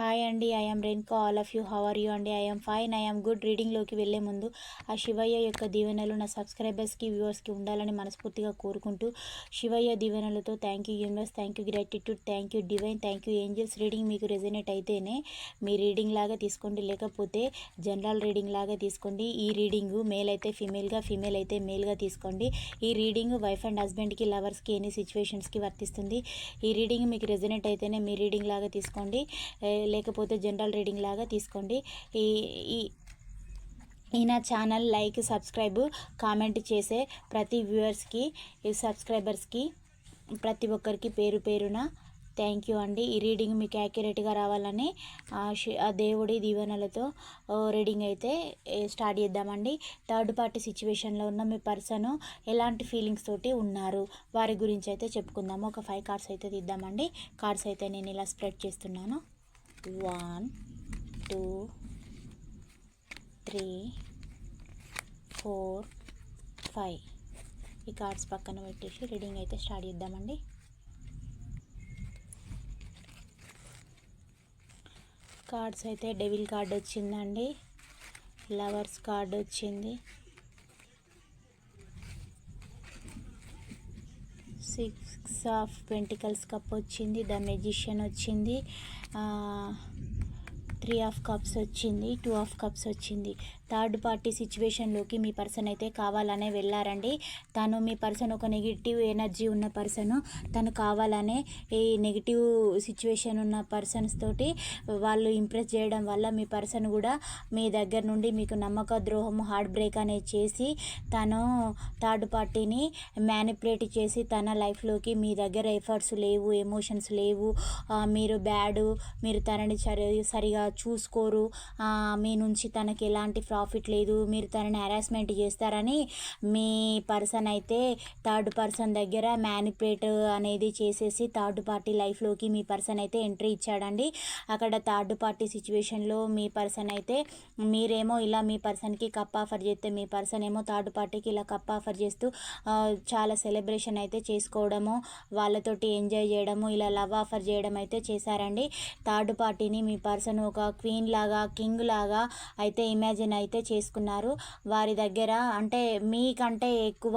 Hi అండి I'm Renko all of you how are you అండి I'm fine I'm good రీడింగ్లోకి వెళ్ళే ముందు ఆ శివయ్య యొక్క దీవెనలు నా సబ్స్క్రైబర్స్కి వ్యూవర్స్కి ఉండాలని మనస్ఫూర్తిగా కోరుకుంటూ శివయ్య దీవెనలతో thank you universe thank you gratitude thank you divine thank you angels reading మీకు రెజనేట్ అయితేనే మీ రీడింగ్ లాగా తీసుకోండి. లేకపోతే జనరల్ రీడింగ్ లాగా తీసుకోండి. ఈ రీడింగ్ మేల్ అయితే ఫీమేల్గా ఫీమేల్ అయితే మేల్గా తీసుకోండి. ఈ రీడింగ్ వైఫ్ అండ్ హస్బెండ్కి లవర్స్కి ఎనీ సిచ్యువేషన్స్కి వర్తిస్తుంది. ఈ రీడింగ్ మీకు రెజనేట్ అయితేనే మీ రీడింగ్ లాగా తీసుకోండి. లేకపోతే జనరల్ రీడింగ్ లాగా తీసుకోండి. ఈ ఈ ఈ నా ఛానల్ లైక్ సబ్స్క్రైబ్ కామెంట్ చేసే ప్రతి వ్యూవర్స్కి సబ్స్క్రైబర్స్కి ప్రతి ఒక్కరికి పేరు పేరున థ్యాంక్ యూ అండి. ఈ రీడింగ్ మీకు యాక్యురేట్గా రావాలని ఆ శి- ఆ దేవుడి దీవెనలతో రీడింగ్ అయితే స్టార్ట్ చేద్దామండి. థర్డ్ పార్టీ సిచ్యువేషన్లో ఉన్న మీ పర్సన్ ఎలాంటి ఫీలింగ్స్ తోటి ఉన్నారు? వారి గురించి అయితే చెప్పుకుందాము. ఒక ఫైవ్ కార్డ్స్ అయితే తీద్దామండి. కార్డ్స్ అయితే నేను ఇలా స్ప్రెడ్ చేస్తున్నాను. One two three four five ఈ కార్డ్స్ పక్కన పెట్టేసి రీడింగ్ అయితే స్టార్ట్ చేద్దామండి. కార్డ్స్ అయితే డెవిల్ కార్డ్ వచ్చిందండి. లవర్స్ కార్డ్ వచ్చింది. సిక్స్ ఆఫ్ పెంటికల్స్ కప్ వచ్చింది ద మెజిషియన్ వచ్చింది త్రీ ఆఫ్ కప్స్ వచ్చింది టూ ఆఫ్ కప్స్ వచ్చింది. థర్డ్ పార్టీ సిచ్యువేషన్లోకి మీ పర్సన్ అయితే కావాలనే వెళ్ళారండి. తను మీ పర్సన్ ఒక నెగిటివ్ ఎనర్జీ ఉన్న పర్సన్ తను కావాలనే ఈ నెగిటివ్ సిచ్యువేషన్ ఉన్న పర్సన్స్ తోటి వాళ్ళు ఇంప్రెస్ చేయడం వల్ల మీ పర్సన్ కూడా మీ దగ్గర నుండి మీకు నమ్మక ద్రోహం హార్ట్ బ్రేక్ అనేది చేసి తను థర్డ్ పార్టీని మ్యానిపులేట్ చేసి తన లైఫ్లోకి మీ దగ్గర ఎఫర్ట్స్ లేవు ఎమోషన్స్ లేవు. మీరు బ్యాడ్ మీరు తనని సరి సరిగా చూసుకోరు. మీ నుంచి తనకి ఎలాంటి ప్రాఫిట్ లేదు మీరు తనని హెరాస్మెంట్ చేస్తారని మీ పర్సన్ అయితే థర్డ్ పర్సన్ దగ్గర మ్యానిపులేట్ అనేది చేసేసి థర్డ్ పార్టీ లైఫ్లోకి మీ పర్సన్ అయితే ఎంట్రీ ఇచ్చాడండి. అక్కడ థర్డ్ పార్టీ సిచ్యువేషన్లో మీ పర్సన్ అయితే మీరేమో ఇలా మీ పర్సన్కి కప్ ఆఫర్ చేస్తే మీ పర్సన్ ఏమో థర్డ్ పార్టీకి ఇలా కప్ ఆఫర్ చేస్తూ చాలా సెలబ్రేషన్ అయితే చేసుకోవడము వాళ్ళతోటి ఎంజాయ్ చేయడము ఇలా లవ్ ఆఫర్ చేయడం అయితే చేశారండి. థర్డ్ పార్టీని మీ పర్సన్ ఒక క్వీన్ లాగా కింగ్ లాగా అయితే ఇమాజిన్ అయితే అయితే చేసుకున్నారు. వారి దగ్గర అంటే మీకంటే ఎక్కువ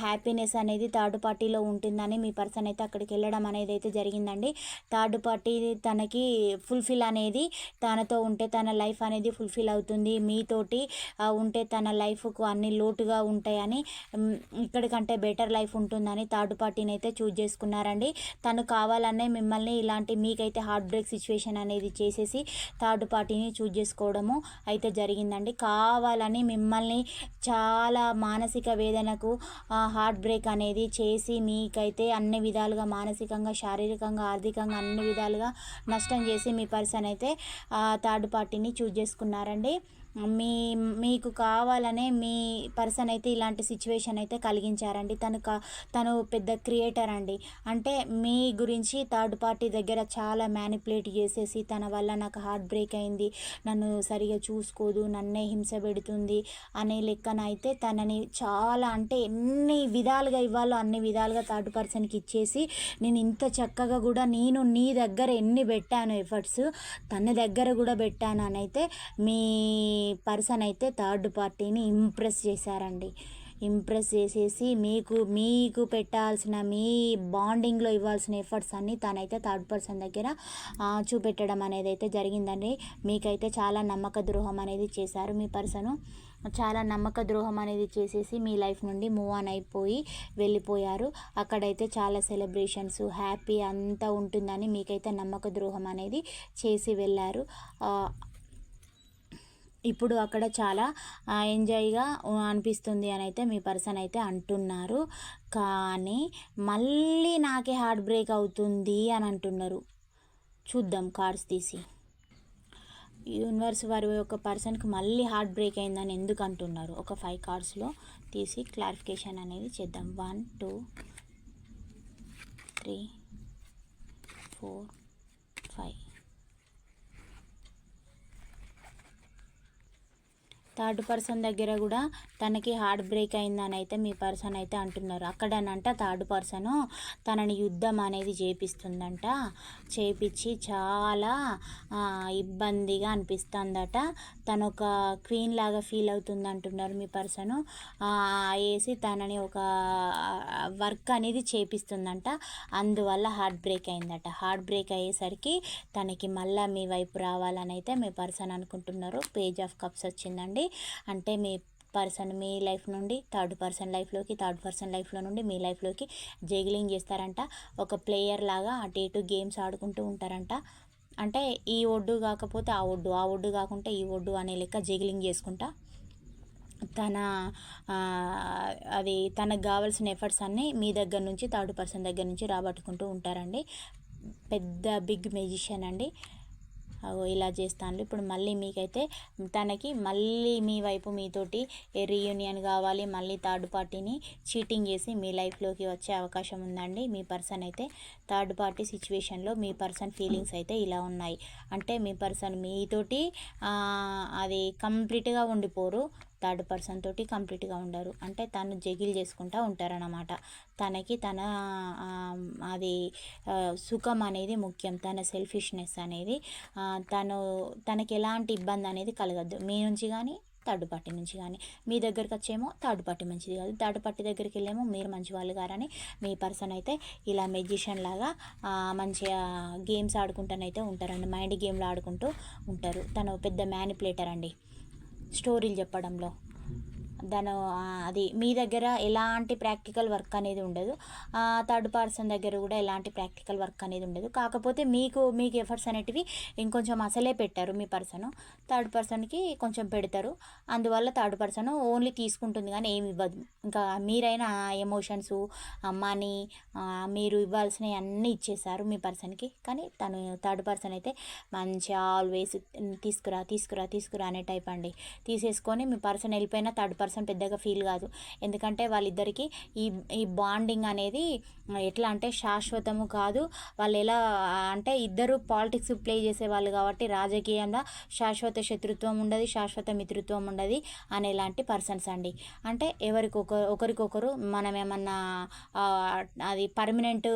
హ్యాపీనెస్ అనేది థర్డ్ పార్టీలో ఉంటుందని మీ పర్సన్ అయితే అక్కడికి వెళ్ళడం అనేది అయితే జరిగిందండి. థర్డ్ పార్టీ తనకి ఫుల్ఫిల్ అనేది తనతో ఉంటే తన లైఫ్ అనేది ఫుల్ఫిల్ అవుతుంది. మీతోటి ఉంటే తన లైఫ్కు అన్ని లోటుగా ఉంటాయని ఇక్కడికంటే బెటర్ లైఫ్ ఉంటుందని థర్డ్ పార్టీని అయితే చూజ్ చేసుకున్నారండి. తను కావాలనే మిమ్మల్ని ఇలాంటి మీకైతే హార్ట్ బ్రేక్ సిచ్యువేషన్ అనేది చేసేసి థర్డ్ పార్టీని చూజ్ చేసుకోవడము అయితే జరిగింది జరిగిందండి కావాలని మిమ్మల్ని చాలా మానసిక వేదనకు హార్ట్ బ్రేక్ అనేది చేసి మీకైతే అన్ని విధాలుగా మానసికంగా శారీరకంగా ఆర్థికంగా అన్ని విధాలుగా నష్టం చేసి మీ పర్సన్ అయితే థర్డ్ పార్టీని చూజ్ చేసుకున్నారండి. మీ మీకు కావాలనే మీ పర్సన్ అయితే ఇలాంటి సిచ్యువేషన్ అయితే కలిగించారండి. తను కా తను పెద్ద క్రియేటర్ అండి. అంటే మీ గురించి థర్డ్ పార్టీ దగ్గర చాలా మ్యానిపులేట్ చేసేసి తన వల్ల నాకు హార్ట్ బ్రేక్ అయింది. నన్ను సరిగా చూసుకోదు నన్నే హింస పెడుతుంది అనే లెక్కన అయితే తనని చాలా అంటే ఎన్ని విధాలుగా ఇవ్వాలో అన్ని విధాలుగా థర్డ్ పర్సన్కి ఇచ్చేసి నేను ఇంత చక్కగా కూడా నేను నీ దగ్గర ఎన్ని పెట్టాను ఎఫర్ట్స్ తన దగ్గర కూడా పెట్టాను అని అయితే మీ పర్సన్ అయితే థర్డ్ పార్టీని ఇంప్రెస్ చేశారండి. ఇంప్రెస్ చేసేసి మీకు మీకు పెట్టాల్సిన మీ బాండింగ్లో ఇవ్వాల్సిన ఎఫర్ట్స్ అన్నీ తనైతే థర్డ్ పర్సన్ దగ్గర చూపెట్టడం అనేది అయితే జరిగిందండి. మీకైతే చాలా నమ్మక ద్రోహం అనేది చేశారు మీ పర్సను. చాలా నమ్మక ద్రోహం అనేది చేసేసి మీ లైఫ్ నుండి మూవ్ ఆన్ అయిపోయి వెళ్ళిపోయారు. అక్కడైతే చాలా సెలబ్రేషన్స్ హ్యాపీ అంతా ఉంటుందని మీకైతే నమ్మక ద్రోహం అనేది చేసి వెళ్ళారు. ఇప్పుడు అక్కడ చాలా ఎంజాయ్గా అనిపిస్తుంది అని అయితే మీ పర్సన్ అయితే అంటున్నారు. కానీ మళ్ళీ నాకే హార్ట్ బ్రేక్ అవుతుంది అని అంటున్నారు. చూద్దాం కార్డ్స్ తీసి. యూనివర్స్ వారి ఒక పర్సన్కి మళ్ళీ హార్ట్ బ్రేక్ అయిందని ఎందుకు అంటున్నారు? ఒక ఫైవ్ కార్డ్స్లో తీసి క్లారిఫికేషన్ అనేది చేద్దాం. One two three four five. Third person దగ్గర కూడా తనకి హార్ట్ బ్రేక్ అయిందని అయితే మీ పర్సన్ అయితే అంటున్నారు. అక్కడనంట థర్డ్ పర్సను తనని యుద్ధం అనేది చేపిస్తుందంట. చేపించి చాలా ఇబ్బందిగా అనిపిస్తుందట. తను ఒక క్వీన్ లాగా ఫీల్ అవుతుంది అంటున్నారు మీ పర్సను. వేసి తనని ఒక వర్క్ అనేది చేపిస్తుందంట. అందువల్ల హార్ట్ బ్రేక్ అయిందట. హార్ట్ బ్రేక్ అయ్యేసరికి తనకి మళ్ళీ మీ వైపు రావాలని అయితే మీ పర్సన్ అనుకుంటున్నారు. పేజ్ ఆఫ్ కప్స్ వచ్చిందండి. అంటే మీ పర్సన్ మీ లైఫ్ నుండి థర్డ్ పర్సన్ లైఫ్లోకి థర్డ్ పర్సన్ లైఫ్లో నుండి మీ లైఫ్లోకి జగిలింగ్ చేస్తారంట. ఒక ప్లేయర్ లాగా అటు ఇటు గేమ్స్ ఆడుకుంటూ ఉంటారంట. అంటే ఈ ఒడ్డు కాకపోతే ఆ ఒడ్డు ఆ ఒడ్డు కాకుంటే ఈ ఒడ్డు అనే లెక్క జగిలింగ్ చేసుకుంటా. తన అది తనకు కావాల్సిన ఎఫర్ట్స్ అన్నీ మీ దగ్గర నుంచి థర్డ్ పర్సన్ దగ్గర నుంచి రాబట్టుకుంటూ ఉంటారండి. పెద్ద బిగ్ మెజిషియన్ అండి. ఇలా చేస్తాను ఇప్పుడు మళ్ళీ మీకైతే తనకి మళ్ళీ మీ వైపు మీతోటి రీయూనియన్ కావాలి మళ్ళీ థర్డ్ పార్టీని చీటింగ్ చేసి మీ లైఫ్లోకి వచ్చే అవకాశం ఉందండి. మీ పర్సన్ అయితే థర్డ్ పార్టీ సిచ్యువేషన్లో మీ పర్సన్ ఫీలింగ్స్ అయితే ఇలా ఉన్నాయి. అంటే మీ పర్సన్ మీతోటి అది కంప్లీట్గా ఉండిపోరు. థర్డ్ పర్సన్ తోటి కంప్లీట్గా ఉండరు. అంటే తను జగిల్ చేసుకుంటూ ఉంటారన్నమాట. తనకి తన అది సుఖం అనేది ముఖ్యం. తన సెల్ఫిష్నెస్ అనేది తను తనకి ఎలాంటి ఇబ్బంది అనేది కలగద్దు. మీ నుంచి కానీ థర్డ్ పార్టీ నుంచి కానీ మీ దగ్గరికి వచ్చేమో థర్డ్ పార్టీ మంచిది కాదు. థర్డ్ పార్టీ దగ్గరికి వెళ్ళేమో మీరు మంచి వాళ్ళు గారని మీ పర్సన్ అయితే ఇలా మెజిషియన్ లాగా మంచిగా గేమ్స్ ఆడుకుంటూనైతే ఉంటారండి. మైండ్ గేమ్లు ఆడుకుంటూ ఉంటారు. తను పెద్ద మ్యానిపులేటర్ అండి. స్టోరీలు చెప్పడంలో. దాని అది మీ దగ్గర ఎలాంటి ప్రాక్టికల్ వర్క్ అనేది ఉండదు. థర్డ్ పర్సన్ దగ్గర కూడా ఎలాంటి ప్రాక్టికల్ వర్క్ అనేది ఉండదు. కాకపోతే మీకు మీకు ఎఫర్ట్స్ అనేటివి ఇంకొంచెం అసలే పెట్టారు మీ పర్సన్. థర్డ్ పర్సన్కి కొంచెం పెడతారు. అందువల్ల థర్డ్ పర్సన్ ఓన్లీ తీసుకుంటుంది కానీ ఏమి ఇవ్వదు. ఇంకా మీరైనా ఎమోషన్స్ మనీ మీరు ఇవ్వాల్సినవి అన్నీ ఇచ్చేసారు మీ పర్సన్కి. కానీ తను థర్డ్ పర్సన్ అయితే మంచిగా ఆల్వేస్ తీసుకురా తీసుకురా తీసుకురా అనే టైప్ అండి. తీసేసుకొని మీ పర్సన్ వెళ్ళిపోయినా థర్డ్ పర్సన్ పెద్దగా ఫీల్ కాదు. ఎందుకంటే వాళ్ళిద్దరికీ ఈ ఈ బాండింగ్ అనేది ఎట్లా అంటే శాశ్వతము కాదు. వాళ్ళు ఎలా అంటే ఇద్దరు పాలిటిక్స్ ప్లే చేసే వాళ్ళు కాబట్టి రాజకీయంలో శాశ్వత శత్రుత్వం ఉండదు శాశ్వత మిత్రుత్వం ఉండదు అనేలాంటి పర్సన్స్ అండి. అంటే ఎవరికొకరు ఒకరికొకరు మనం ఏమన్నా అది పర్మనెంట్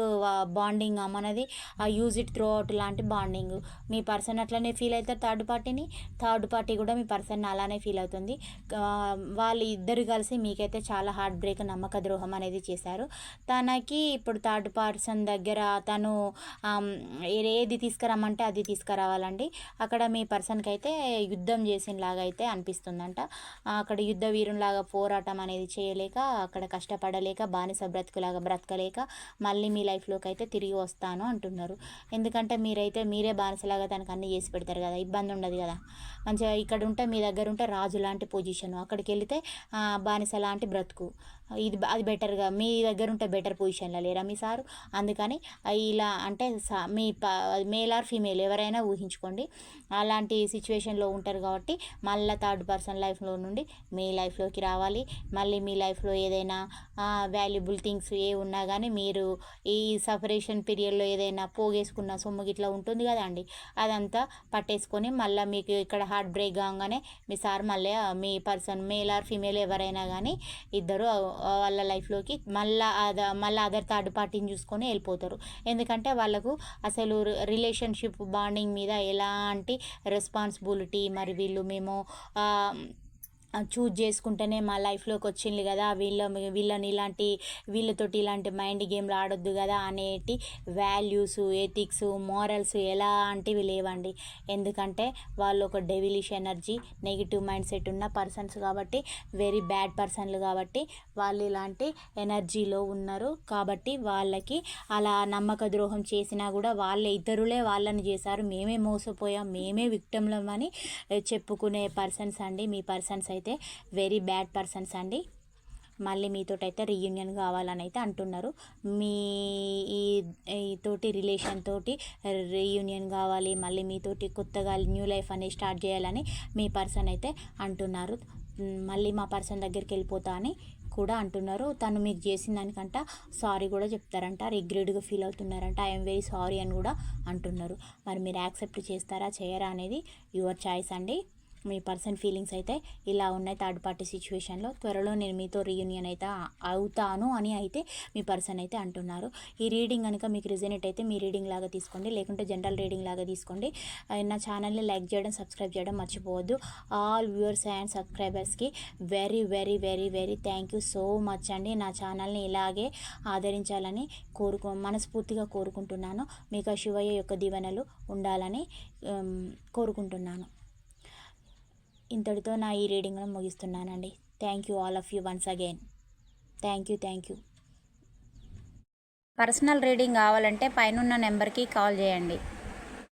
బాండింగ్ మనది యూజ్ ఇట్ త్రూ అవుట్ లాంటి బాండింగ్ మీ పర్సన్ అట్లనే ఫీల్ అవుతారు థర్డ్ పార్టీని థర్డ్ పార్టీ కూడా మీ పర్సన్ అలానే ఫీల్ అవుతుంది. వాళ్ళు ఇద్దరు కలిసి మీకైతే చాలా హార్ట్ బ్రేక్ నమ్మక ద్రోహం అనేది చేశారు. తనకి ఇప్పుడు థర్డ్ పర్సన్ దగ్గర తను ఏది తీసుకురమ్మంటే అది తీసుకురావాలండి. అక్కడ మీ పర్సన్కి అయితే యుద్ధం చేసినలాగా అయితే అనిపిస్తుందంట. అక్కడ యుద్ధ వీరునిలాగా పోరాటం అనేది చేయలేక అక్కడ కష్టపడలేక బానిస బ్రతుకులాగా బ్రతకలేక మళ్ళీ మీ లైఫ్లోకి అయితే తిరిగి వస్తాను అంటున్నారు. ఎందుకంటే మీరైతే మీరే బానిసలాగా తనకు అన్ని చేసి పెడతారు కదా ఇబ్బంది ఉండదు కదా. మంచిగా ఇక్కడ ఉంటే మీ దగ్గర ఉంటే రాజు లాంటి పొజిషన్ అక్కడికి వెళితే బానిస లాంటి బ్రతుకు. ఇది అది బెటర్గా మీ దగ్గర ఉంటే బెటర్ పొజిషన్లో లేరా మీ సారు? అందుకని ఇలా అంటే సా- మీ ప మేల్ ఆర్ ఫీమేల్ ఎవరైనా ఊహించుకోండి. అలాంటి సిచ్యువేషన్లో ఉంటారు కాబట్టి మళ్ళీ థర్డ్ పర్సన్ లైఫ్లో నుండి మీ లైఫ్లోకి రావాలి. మళ్ళీ మీ లైఫ్లో ఏదైనా వాల్యుబుల్ థింగ్స్ ఏ ఉన్నా కానీ మీరు ఈ సపరేషన్ పీరియడ్లో ఏదైనా పోగేసుకున్న సొమ్ము గిట్లా ఉంటుంది కదండి అదంతా పట్టేసుకొని మళ్ళీ మీకు ఇక్కడ హార్ట్ బ్రేక్ కాగానే మీ సార్ మళ్ళీ మీ పర్సన్ మేల్ ఆర్ ఫీమేల్ ఎవరైనా కానీ ఇద్దరు వాళ్ళ లైఫ్లోకి మళ్ళీ అద మళ్ళీ అదర్ థర్డ్ పార్టీని చూసుకొని వెళ్ళిపోతారు. ఎందుకంటే వాళ్ళకు అసలు రిలేషన్షిప్ బాండింగ్ మీద ఎలాంటి రెస్పాన్సిబిలిటీ మరి వీళ్ళు మేము చూజ్ చేసుకుంటేనే మా లైఫ్లోకి వచ్చింది కదా. వీళ్ళ వీళ్ళని ఇలాంటి వీళ్ళతోటి ఇలాంటి మైండ్ గేమ్లు ఆడొద్దు కదా అనేటి వాల్యూస్ ఎథిక్స్ మోరల్స్ ఎలాంటివి లేవండి. ఎందుకంటే వాళ్ళు ఒక devilish energy negative mind set ఉన్న పర్సన్స్ కాబట్టి వెరీ బ్యాడ్ పర్సన్లు కాబట్టి వాళ్ళు ఇలాంటి ఎనర్జీలో ఉన్నారు. కాబట్టి వాళ్ళకి అలా నమ్మక ద్రోహం చేసినా కూడా వాళ్ళే ఇతరులే వాళ్ళని చేశారు. మేమే మోసపోయాం మేమే విక్టంలమని చెప్పుకునే పర్సన్స్ అండి. మీ పర్సన్స్ అయితే అయితే వెరీ బ్యాడ్ పర్సన్స్ అండి. మళ్ళీ మీతోటి అయితే రీయూనియన్ కావాలని అయితే అంటున్నారు. మీ ఈ తోటి రిలేషన్ తోటి రీయూనియన్ కావాలి మళ్ళీ మీతోటి కొత్తగా న్యూ లైఫ్ అనేది స్టార్ట్ చేయాలని మీ పర్సన్ అయితే అంటున్నారు. మళ్ళీ మా పర్సన్ దగ్గరికి వెళ్ళిపోతా అని కూడా అంటున్నారు. తను మీకు చేసిన దానికంట సారీ కూడా చెప్తారంట. రిగ్రెడ్గా ఫీల్ అవుతున్నారంట. ఐఎమ్ వెరీ సారీ అని కూడా అంటున్నారు. మరి మీరు యాక్సెప్ట్ చేస్తారా చేయరా అనేది యువర్ చాయిస్ అండి. మీ పర్సన్ ఫీలింగ్స్ అయితే ఇలా ఉన్నాయి థర్డ్ పార్టీ సిచ్యువేషన్లో. త్వరలో నేను మీతో రీయూనియన్ అయితే అవుతాను అని అయితే మీ పర్సన్ అయితే అంటున్నారు. ఈ రీడింగ్ కనుక మీకు రిజనేట్ అయితే మీ రీడింగ్ లాగా తీసుకోండి లేకుంటే జనరల్ రీడింగ్ లాగా తీసుకోండి. నా ఛానల్ని లైక్ చేయడం సబ్స్క్రైబ్ చేయడం మర్చిపోవద్దు. ఆల్ వ్యూవర్స్ అండ్ సబ్స్క్రైబర్స్కి very very very very thank you so much అండి. నా ఛానల్ని ఇలాగే ఆదరించాలని కోరుకో మనస్ఫూర్తిగా కోరుకుంటున్నాను. మీకు ఆ శివయ్య యొక్క దీవెనలు ఉండాలని కోరుకుంటున్నాను. ఇంతటితో నా ఈ రీడింగ్ను ముగిస్తున్నానండి. Thank you all of you once again. Thank you thank you. Personal reading కావాలంటే పైన నెంబర్కి కాల్ చేయండి.